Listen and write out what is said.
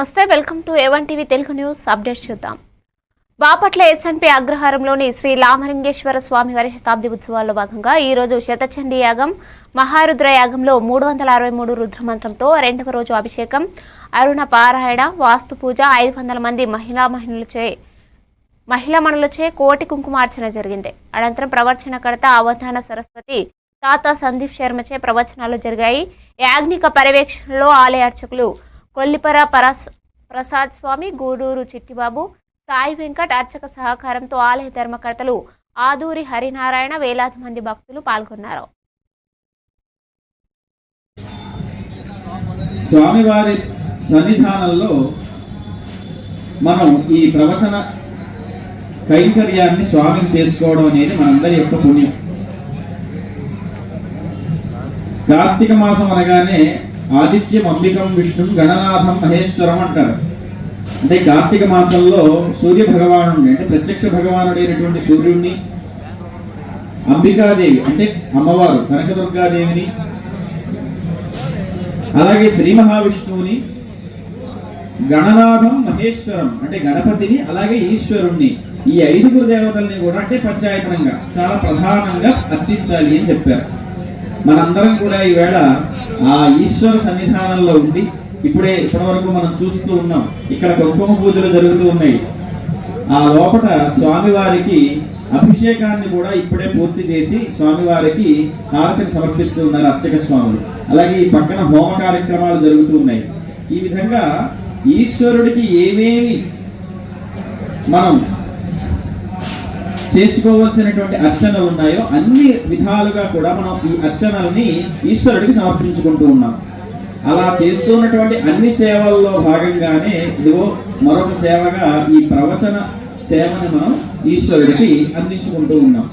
నమస్తే welcome to A one TV Telugu news update చూద్దాం. Bapatla SNP అగ్రహారంలోని శ్రీ లామలింగేశ్వర స్వామి వారి శతాబ్ది ఉత్సవాల్లో భాగంగా ఈరోజు శతచండి యాగం మహారుద్ర యాగంలో మూడు వందల అరవై మూడు రుద్రమంత్రంతో రెండవ రోజు అభిషేకం అరుణ పారాయణ వాస్తు పూజ ఐదు వందల మంది మహిళా మహిళలచే మహిళా మణులచే కోటి కుంకుమార్చన జరిగింది. అనంతరం ప్రవచనకర్త అవధాన సరస్వతి తాత సందీప్ శర్మచే ప్రవచనాలు జరిగాయి. యాజ్ఞిక పర్యవేక్షణలో ఆలయ అర్చకులు కొల్లిపర పరస్ ప్రసాద్ స్వామి గూడూరు చిట్టిబాబు సాయి వెంకట్ అర్చక సహకారంతో ఆలయ ధర్మకర్తలు ఆదూరి హరినారాయణ వేలాది మంది భక్తులు పాల్గొన్నారు. స్వామివారి సన్నిధానంలో మనం ఈ ప్రవచన కైంకర్యాన్ని స్వామి చేసుకోవడం అనేది మనందరి యొక్క పుణ్యం. కార్తీక మాసం అనగానే ఆదిత్యం అంబికం విష్ణు గణనాథం మహేశ్వరం అంటారు. అంటే కార్తీక మాసంలో సూర్య భగవానుడి అంటే ప్రత్యక్ష భగవానుడైనటువంటి సూర్యుడిని అంబికాదేవి అంటే అమ్మవారు కనకదుర్గాదేవిని అలాగే శ్రీ మహావిష్ణువుని గణనాథం మహేశ్వరం అంటే గణపతిని అలాగే ఈశ్వరుణ్ణి ఈ ఐదుగురు దేవతల్ని కూడా అంటే పంచాయతనంగా చాలా ప్రధానంగా అర్చించాలి అని చెప్పారు. మనందరం కూడా ఈవేళ ఆ ఈశ్వర సన్నిధానంలో ఉండి ఇప్పుడే ఇప్పటివరకు మనం చూస్తూ ఉన్నాం. ఇక్కడ కుంకుమ పూజలు జరుగుతూ ఉన్నాయి. ఆ లోపల స్వామివారికి అభిషేకాన్ని కూడా ఇప్పుడే పూర్తి చేసి స్వామివారికి హారతిని సమర్పిస్తూ ఉన్నారు అర్చక స్వాములు. అలాగే ఈ పక్కన హోమ కార్యక్రమాలు జరుగుతూ ఉన్నాయి. ఈ విధంగా ఈశ్వరుడికి ఏమేమి మనం చేసుకోవాల్సినటువంటి అర్చనలు ఉన్నాయో అన్ని విధాలుగా కూడా మనం ఈ అర్చనల్ని ఈశ్వరుడికి సమర్పించుకుంటూ ఉన్నాం. అలా చేస్తున్నటువంటి అన్ని సేవల్లో భాగంగానే ఇదిగో మరొక సేవగా ఈ ప్రవచన సేవని మనం ఈశ్వరుడికి అందించుకుంటూ ఉన్నాం.